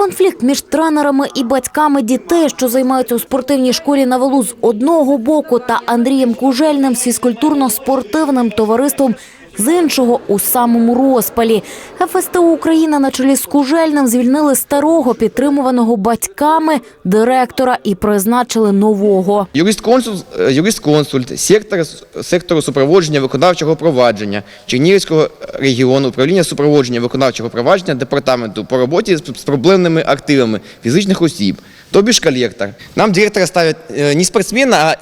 Конфлікт між тренерами і батьками дітей, що займаються у спортивній школі на Волу з одного боку, та Андрієм Кужельним з фізкультурно-спортивним товариством з іншого у самому розпалі. ФСТУ Україна на чолі з Кужельним звільнили старого, підтримуваного батьками директора і призначили нового. Юрист-консульт, е, юрист-консульт сектор, сектору супроводження виконавчого провадження Чернігівського регіону управління супроводження виконавчого провадження департаменту по роботі з проблемними активами фізичних осіб, тобі ж коллектор. Нам директора ставят э, не спортсмена, а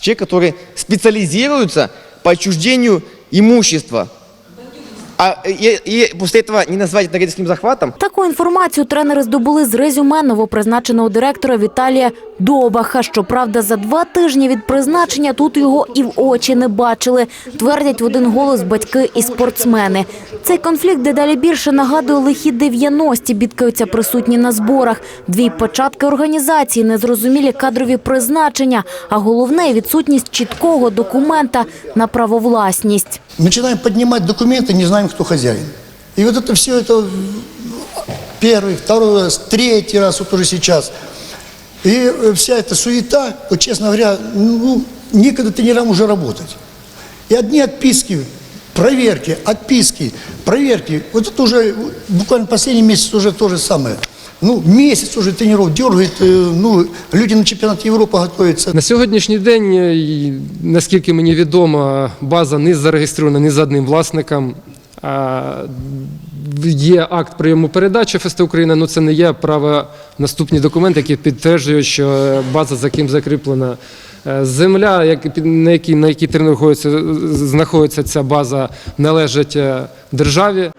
человек, который специализируется по отчуждению имущества. А и, и после этого не назвать это захватом, Таку інформацію тренери здобули з резюме новопризначеного директора Віталія Добаха. Щоправда, за два тижні від призначення тут його і в очі не бачили. Твердять в один голос батьки і спортсмени. Цей конфлікт дедалі більше нагадує лихі 90-ті, бідкаються присутні на зборах. Дві початки організації, незрозумілі кадрові призначення, а головне відсутність чіткого документа на правовласність. Начинаем поднимать документы, не знаем, кто хозяин. И вот это все это первый, второй раз, третий раз, вот уже сейчас. И э, вся эта суета, вот честно говоря, ну, некогда тренерам уже работать. И одни отписки, проверки, отписки, проверки. Вот это уже буквально последний месяц уже то же самое. Ну, месяц уже тренеров дергает, э, ну, люди на чемпионат Европы готовятся. На сьогоднішній день, е, наскільки мені відомо, база не зареєстрована ні за одним власником. А, Є акт прийому передачі ФСТ Україна, але це не є право наступні документи, які підтверджують, що база за ким закріплена. Е, Земля, на якій, на якій знаходиться, ця база, належить е, державі.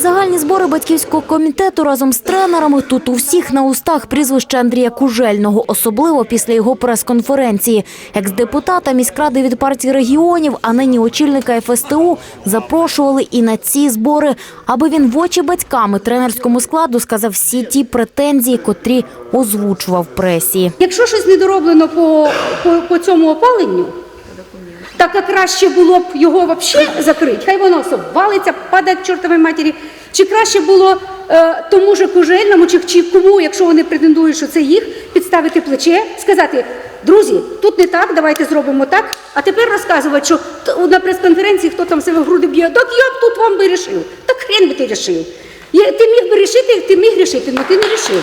Загальні збори батьківського комітету разом з тренерами тут у всіх на устах прізвище Андрія Кужельного, особливо після його прес-конференції. Екс-депутата міськради від партії регіонів, а нині очільника ФСТУ запрошували і на ці збори, аби він в очі батьками тренерському складу сказав всі ті претензії, котрі озвучував пресі. Якщо щось недороблено по, по, по цьому опаленню, так краще було б його взагалі закрити, хай воно все валиться, падає к чортовій матері. Чи краще було е, тому же кужельному, чи, чи кому, якщо вони претендують, що це їх, підставити плече, сказати, друзі, тут не так, давайте зробимо так. А тепер розказувати, що на прес-конференції хто там себе в груди б'є, так я б тут вам би рішив. Так хрен би ти рішив. Ти міг би рішити, ти міг рішити, але ти не рішив.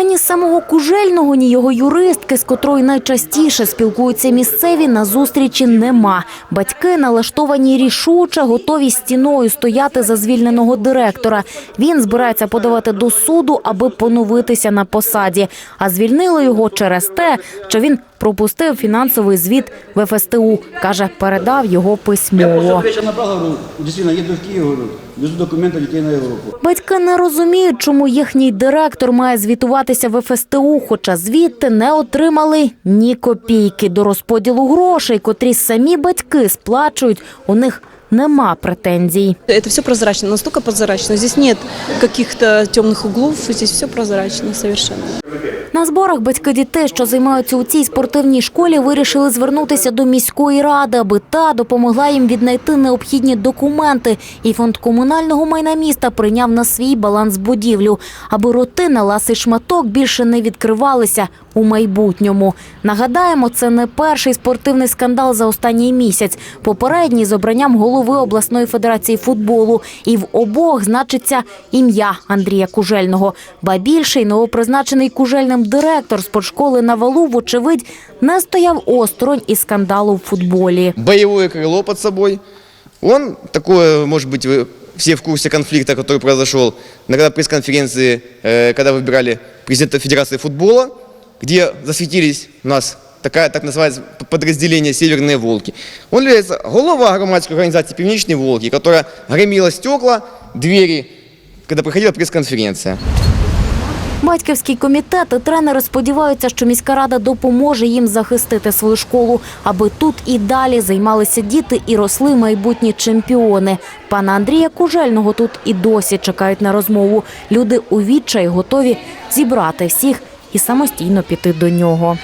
Ані самого Кужельного, ні його юристки, з котрою найчастіше спілкуються місцеві, на зустрічі нема. Батьки налаштовані рішуче, готові стіною стояти за звільненого директора. Він збирається подавати до суду, аби поновитися на посаді. А звільнили його через те, що він пропустив фінансовий звіт в ФСТУ. Каже, передав його Я письмово. дійсно, їду в Київ, везу документи дітей на Європу. Батьки не розуміють, чому їхній директор має звітуватися в ФСТУ, хоча звідти не отримали ні копійки. До розподілу грошей, котрі самі батьки сплачують, у них нема претензій. Это все прозрачно, настолько прозрачно. Здесь нет каких-то темных углов, здесь все прозрачно совершенно. На зборах батьки дітей, що займаються у цій спортивній школі, вирішили звернутися до міської ради, аби та допомогла їм віднайти необхідні документи. І фонд комунального майна міста прийняв на свій баланс будівлю, аби роти на ласий шматок більше не відкривалися у майбутньому. Нагадаємо, це не перший спортивний скандал за останній місяць. Попередній з обранням голови обласної федерації футболу. І в обох значиться ім'я Андрія Кужельного. Ба більше новопризначений Кужельним директор спортшколи на валу, вочевидь, не стояв осторонь із скандалу в футболі. боевое крыло под собой. Он такое, может быть, вы все в курсе конфликта, который произошел на когда пресс-конференции, э, когда выбирали президента Федерации футбола, где засветились у нас такая, так называется, подразделение «Северные волки». Он является голова громадской организации «Пивничные волки», которая громила стекла, двери, когда проходила пресс-конференция. Батьківський комітет і тренери сподіваються, що міська рада допоможе їм захистити свою школу, аби тут і далі займалися діти і росли майбутні чемпіони. Пана Андрія Кужельного тут і досі чекають на розмову. Люди у відчаї готові зібрати всіх і самостійно піти до нього.